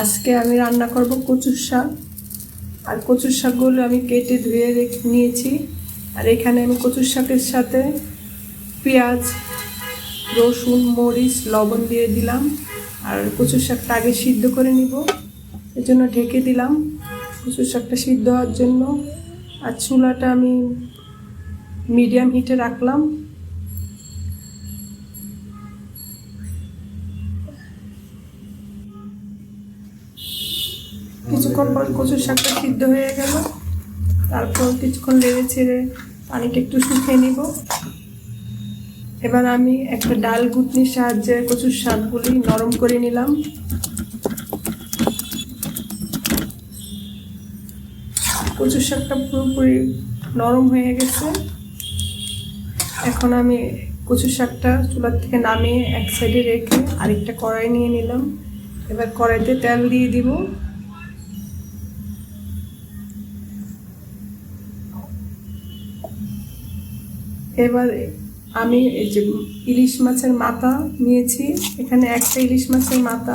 আজকে আমি রান্না করব কচুর শাক। আর কচুর শাকগুলো আমি কেটে ধুয়ে নিয়েছি। আর এখানে আমি কচুর শাকের সাথে পেঁয়াজ, রসুন, মরিচ, লবণ দিয়ে দিলাম। আর কচুর শাকটা আগে সিদ্ধ করে নিব। এর জন্য ঢেকে দিলাম কচুর শাকটা সিদ্ধ হওয়ার জন্য। আর চুলাটা আমি মিডিয়াম হিটে রাখলাম। কিছুক্ষণ পর কচুর শাকটা সিদ্ধ হয়ে গেল। তারপর কিছুক্ষণ লেড়ে ছেড়ে পানিটা একটু শুকিয়ে নিব। এবার আমি একটা ডাল ঘুটনির সাহায্যে কচুর শাকগুলি নরম করে নিলাম। কচুর শাকটা পুরোপুরি নরম হয়ে গেছে। এখন আমি কচুর শাকটা চুলার থেকে নামিয়ে এক সাইডে রেখে আরেকটা কড়াই নিয়ে নিলাম। এবার কড়াইতে তেল দিয়ে দিব। এবার আমি এই যে ইলিশ মাছের মাথা নিয়েছি। এখানে একটা ইলিশ মাছের মাথা,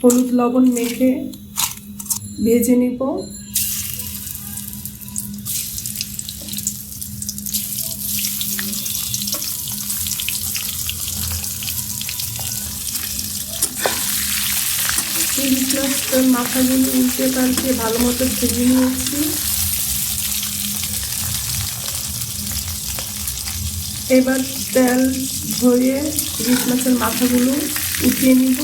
হলুদ লবণ মেখে ভেজে নিব। ইলিশ মাছের মাথাগুলো উল্টে পাল্টে ভালো মতো ভেজে নিয়েছি। এবার তেল ধরিয়ে ইলিশ মাছের মাথাগুলো উঠিয়ে নিব।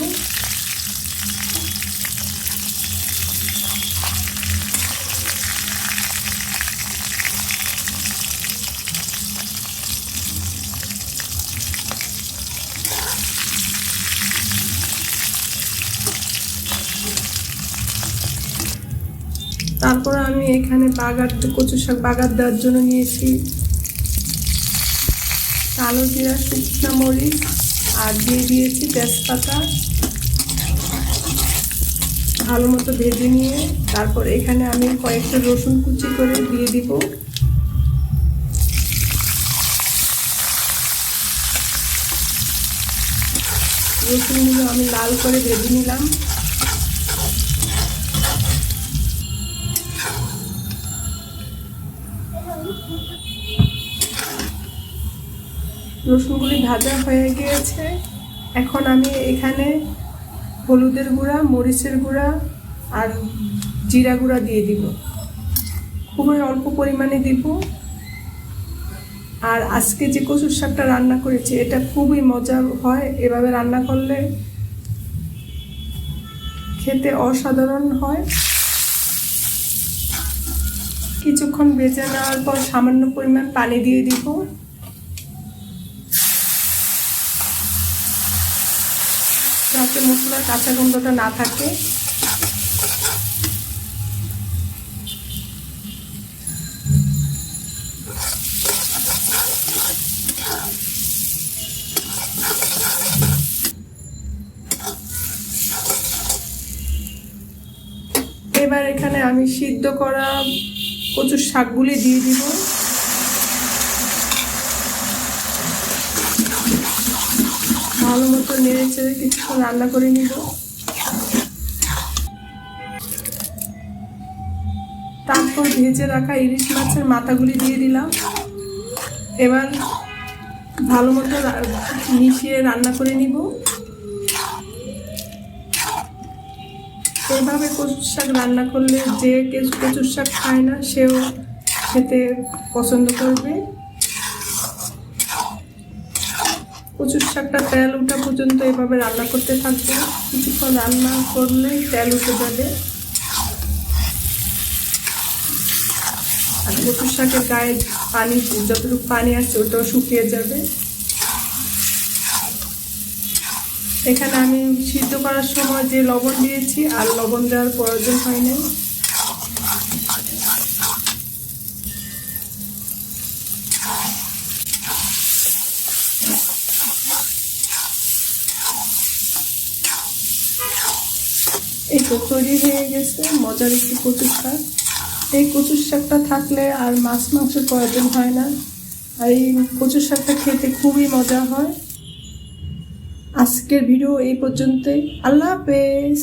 তারপর আমি এখানে বাগার কচু শাক বাগার দেওয়ার জন্য নিয়েছি। কালো জিরা, শুকনা মরিচ, আর দিয়ে দিয়েছি তেজপাতা। ভালো মতো ভেজে নিয়ে তারপর এখানে আমি কয়েকটা রসুন কুচি করে দিয়ে দিব। রসুনগুলো আমি লাল করে ভেজে নিলাম। রসুনগুলি ভাজা হয়ে গিয়েছে। এখন আমি এখানে হলুদের গুঁড়া, মরিচের গুঁড়া আর জিরা গুঁড়া দিয়ে দিব। খুবই অল্প পরিমাণে দিব। আর আজকে যে কচুর শাকটা রান্না করেছি, এটা খুবই মজা হয়। এভাবে রান্না করলে খেতে অসাধারণ হয়। কিছুক্ষণ বেজে নেওয়ার পর সামান্য পরিমাণ পানি দিয়ে দিব। যাতে মশলার কাঁচা গন্ধটা না থাকে এবার এখানে আমি সিদ্ধ করা কচুর শাকগুলি দিয়ে দিব। ভালো মতো নেড়ে চেড়ে কিছুক্ষণ রান্না করে নিব। তারপর ভেজে রাখা ইলিশ মাছের মাথাগুলি দিয়ে দিলাম। এবার ভালো মতো মিশিয়ে রান্না করে নিব। এইভাবে কচুর শাক রান্না করলে যে কচুর শাক খায় না, সেও খেতে পছন্দ করবে। কচুর শাকটা তেল ওঠা পর্যন্ত এভাবে রান্না করতে থাকবে। কিছুক্ষণ রান্না করলে তেল উঠে যাবে। আর কচুর শাকের গায়ে পানি, যতটুকু পানি আছে ওটাও শুকিয়ে যাবে। এখানে আমি সিদ্ধ করার সময় যে লবণ দিয়েছি, আর লবণ দেওয়ার প্রয়োজন হয় নাই। এই তো তৈরি হয়ে গেছে, মজার একটি কচুর শাক। এই কচুর শাকটা থাকলে আর মাছ মাংসের প্রয়োজন হয় না। আর এই কচুর শাকটা খেতে খুবই মজা হয়। আজকের ভিডিও এই পর্যন্তই। আল্লাহ হাফেজ।